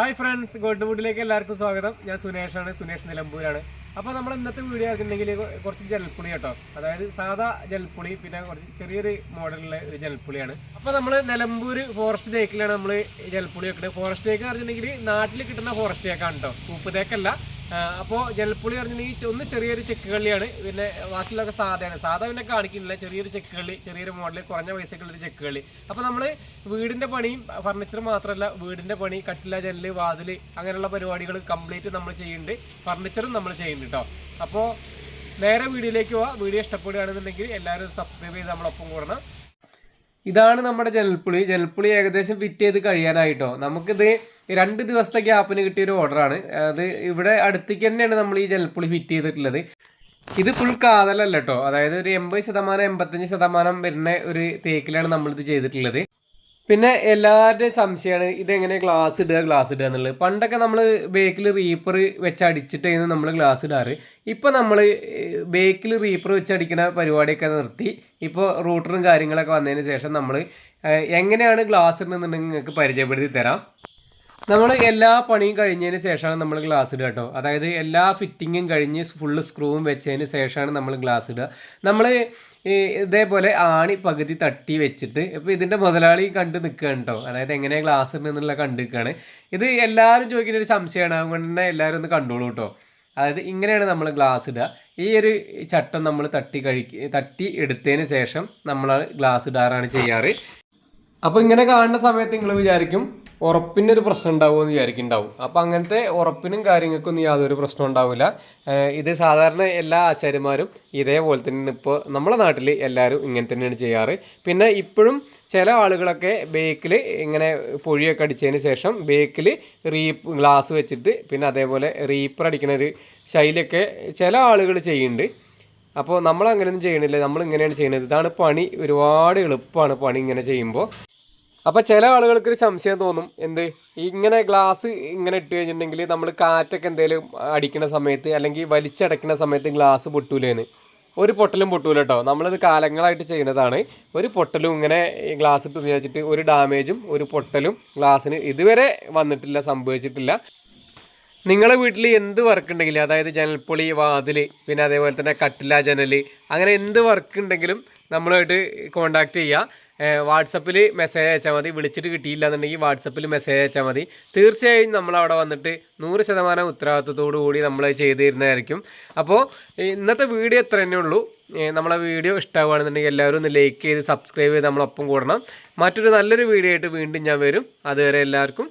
Hi friends gold വുഡിലേക്ക് എല്ലാവർക്കും സ്വാഗതം. ഞാൻ സുനേഷാണ് സുനേഷ് നിലമ്പൂരാണ്. അപ്പോൾ നമ്മൾ ഇന്നത്തെ വീഡിയോ ആക്കുന്നുണ്ടെങ്കിൽ കുറച്ച് ജലപ്പുളി കേട്ടോ. അതായത് സാധാ ജലപ്പുളി പിന്നെ കുറച്ച് ചെറിയൊരു മോഡലുള്ള ഒരു ജലപ്പുളിയാണ് അപ്പോൾ നമ്മൾ നിലമ്പൂർ ഫോറസ്റ്റ് തേക്കിലാണ് നമ്മൾ ജലപ്പുളി വെക്കുന്നത്. ഫോറസ്റ്റ് തേക്ക് പറഞ്ഞിട്ടുണ്ടെങ്കിൽ നാട്ടിൽ കിട്ടുന്ന ഫോറസ്റ്റ് തേക്കാണ് കേട്ടോ. ഉപ്പ് തേക്കല്ല. അപ്പോൾ ജലപ്പുളി പറഞ്ഞിട്ടുണ്ടെങ്കിൽ ഒന്ന് ചെറിയൊരു ചെക്ക് കള്ളിയാണ്. പിന്നെ ബാക്കിയുള്ളതൊക്കെ സാധയാണ്. സാധാ പിന്നെ കാണിക്കുന്നില്ല. ചെറിയൊരു ചെക്ക് കള്ളി ചെറിയൊരു മോഡൽ കുറഞ്ഞ പൈസക്കുള്ളൊരു ചെക്ക് കള്ളി. അപ്പോൾ നമ്മൾ വീടിന്റെ പണിയും ഫർണിച്ചർ മാത്രമല്ല വീടിന്റെ പണി കട്ടില ജനൽ വാതിൽ അങ്ങനെയുള്ള പരിപാടികൾ കംപ്ലീറ്റ് നമ്മൾ ചെയ്യുന്നുണ്ട്. ഫർണിച്ചറും നമ്മൾ ചെയ്യുന്നുണ്ട് കേട്ടോ അപ്പോൾ നേരെ വീഡിയോയിലേക്ക് പോവാം. വീഡിയോ ഇഷ്ടപ്പെടുകയാണെന്നുണ്ടെങ്കിൽ എല്ലാവരും സബ്സ്ക്രൈബ് ചെയ്ത് നമ്മളൊപ്പം കൂടണം. ഇതാണ് നമ്മുടെ ജനൽപ്പുളി. ജനൽപ്പുളി ഏകദേശം ഫിറ്റ് ചെയ്ത് കഴിയാനായിട്ടോ. നമുക്കിത് രണ്ട് ദിവസത്തെ ഗ്യാപ്പിന് കിട്ടിയ ഒരു ഓർഡറാണ് അത് ഇവിടെ അടുത്തേക്ക് തന്നെയാണ് നമ്മൾ ഈ ജനൽപ്പുളി ഫിറ്റ് ചെയ്തിട്ടുള്ളത്. ഇത് ഫുൾ കാതലല്ല അതായത് ഒരു എൺപത് ശതമാനം എൺപത്തഞ്ച് ശതമാനം വരുന്ന ഒരു തേക്കിലാണ് നമ്മളിത് ചെയ്തിട്ടുള്ളത്. പിന്നെ എല്ലാവരുടെയും സംശയമാണ് ഇതെങ്ങനെ ഗ്ലാസ് ഇടുക ഗ്ലാസ് ഇടുക എന്നുള്ളത്. പണ്ടൊക്കെ നമ്മൾ ബേക്കിൽ റീപ്പർ വെച്ച് അടിച്ചിട്ടായിരുന്നു നമ്മൾ ഗ്ലാസ് ഇടാറ്. ഇപ്പോൾ നമ്മൾ ബേക്കിൽ റീപ്പർ വെച്ച് അടിക്കുന്ന പരിപാടിയൊക്കെ നിർത്തി. ഇപ്പോൾ റൂട്ടറും കാര്യങ്ങളൊക്കെ വന്നതിന് ശേഷം നമ്മൾ എങ്ങനെയാണ് ഗ്ലാസ് ഇടുന്നതെന്നുണ്ടെങ്കിൽ നിങ്ങൾക്ക് പരിചയപ്പെടുത്തി തരാം. നമ്മൾ എല്ലാ പണിയും കഴിഞ്ഞതിന് ശേഷമാണ് നമ്മൾ ഗ്ലാസ് ഇടുക കേട്ടോ. അതായത് എല്ലാ ഫിറ്റിങ്ങും കഴിഞ്ഞ് ഫുള്ള് സ്ക്രൂവും വെച്ചതിന് ശേഷമാണ് നമ്മൾ ഗ്ലാസ് ഇടുക. നമ്മൾ ഇതേപോലെ ആണി പകുതി തട്ടി വെച്ചിട്ട് ഇപ്പോൾ ഇതിന്റെ മുതലാളി കണ്ട് നിൽക്കുകയാണ് കേട്ടോ. അതായത് എങ്ങനെയാണ് ഗ്ലാസ് ഇടുന്നുള്ള കണ്ടു നിൽക്കുകയാണ് ഇത് എല്ലാവരും ചോദിക്കുന്ന ഒരു സംശയമാണ്. അതുകൊണ്ട് തന്നെ എല്ലാവരും ഒന്ന് കണ്ടോളൂ കേട്ടോ. അതായത് ഇങ്ങനെയാണ് നമ്മൾ ഗ്ലാസ് ഇടുക. ഈ ഒരു ചട്ടം നമ്മൾ തട്ടി കഴിക്ക് തട്ടി എടുത്തതിന് ശേഷം നമ്മൾ ഗ്ലാസ് ഇടാറാണ് ചെയ്യാറ്. അപ്പോൾ ഇങ്ങനെ കാണുന്ന സമയത്ത് നിങ്ങൾ വിചാരിക്കും ഉറപ്പിന്റെ ഒരു പ്രശ്നം ഉണ്ടാവുമെന്ന് വിചാരിക്കുന്നുണ്ടാവും അപ്പോൾ അങ്ങനത്തെ ഉറപ്പിനും കാര്യങ്ങൾക്കൊന്നും യാതൊരു പ്രശ്നം ഉണ്ടാവില്ല. ഇത് സാധാരണ എല്ലാ ആശാരിമാരും ഇതേപോലെ തന്നെ ഇപ്പോൾ നമ്മുടെ നാട്ടിൽ എല്ലാവരും ഇങ്ങനെ തന്നെയാണ് ചെയ്യാറ്. പിന്നെ ഇപ്പോഴും ചില ആളുകളൊക്കെ ബേക്കിൽ ഇങ്ങനെ പൊഴിയൊക്കെ അടിച്ചതിന് ശേഷം ബേക്കിൽ റീ ഗ്ലാസ് വെച്ചിട്ട് പിന്നെ അതേപോലെ റീപ്പർ അടിക്കുന്ന ഒരു ശൈലിയൊക്കെ ചില ആളുകൾ ചെയ്യുന്നുണ്ട്. അപ്പോൾ നമ്മൾ അങ്ങനെയൊന്നും ചെയ്യണില്ല നമ്മൾ ഇങ്ങനെയാണ് ചെയ്യുന്നത്. ഇതാണ് പണി ഒരുപാട് എളുപ്പമാണ് പണി ഇങ്ങനെ ചെയ്യുമ്പോൾ. അപ്പോൾ ചില ആളുകൾക്ക് ഒരു സംശയം തോന്നും എന്ത്? ഇങ്ങനെ ഗ്ലാസ് ഇങ്ങനെ ഇട്ട് കഴിഞ്ഞിട്ടുണ്ടെങ്കിൽ നമ്മൾ കാറ്റൊക്കെ എന്തെങ്കിലും അടിക്കുന്ന സമയത്ത് അല്ലെങ്കിൽ വലിച്ചടയ്ക്കുന്ന സമയത്ത് ഗ്ലാസ് പൊട്ടൂലേന്ന്. ഒരു പൊട്ടലും പൊട്ടൂല കേട്ടോ നമ്മളിത് കാലങ്ങളായിട്ട് ചെയ്യുന്നതാണ്. ഒരു പൊട്ടലും ഇങ്ങനെ ഗ്ലാസ് ഇട്ട് വിചാരിച്ചിട്ട് ഒരു ഡാമേജും ഒരു പൊട്ടലും ഗ്ലാസ്സിന് ഇതുവരെ വന്നിട്ടില്ല സംഭവിച്ചിട്ടില്ല. നിങ്ങളെ വീട്ടിൽ എന്ത് വർക്ക് ഉണ്ടെങ്കിലും അതായത് ജനൽപ്പൊളി വാതിൽ പിന്നെ അതേപോലെ തന്നെ കട്ടില ജനൽ അങ്ങനെ എന്ത് വർക്ക് ഉണ്ടെങ്കിലും നമ്മളായിട്ട് കോണ്ടാക്ട് ചെയ്യുക വാട്സപ്പിൽ മെസ്സേജ് അയച്ചാൽ മതി. വിളിച്ചിട്ട് കിട്ടിയില്ല എന്നുണ്ടെങ്കിൽ വാട്സപ്പിൽ മെസ്സേജ് അയച്ചാൽ മതി. തീർച്ചയായും നമ്മളവിടെ വന്നിട്ട് നൂറ് ശതമാനം ഉത്തരവാദിത്വത്തോടു കൂടി നമ്മൾ ചെയ്തു തരുന്നതായിരിക്കും അപ്പോൾ ഇന്നത്തെ വീഡിയോ എത്ര തന്നെ ഉള്ളൂ നമ്മളെ വീഡിയോ ഇഷ്ടമാകുകയാണെന്നുണ്ടെങ്കിൽ എല്ലാവരും ഒന്ന് ലൈക്ക് ചെയ്ത് സബ്സ്ക്രൈബ് ചെയ്ത് നമ്മളൊപ്പം കൂടണം. മറ്റൊരു നല്ലൊരു വീഡിയോ ആയിട്ട് വീണ്ടും ഞാൻ വരും. അതുവരെ എല്ലാവർക്കും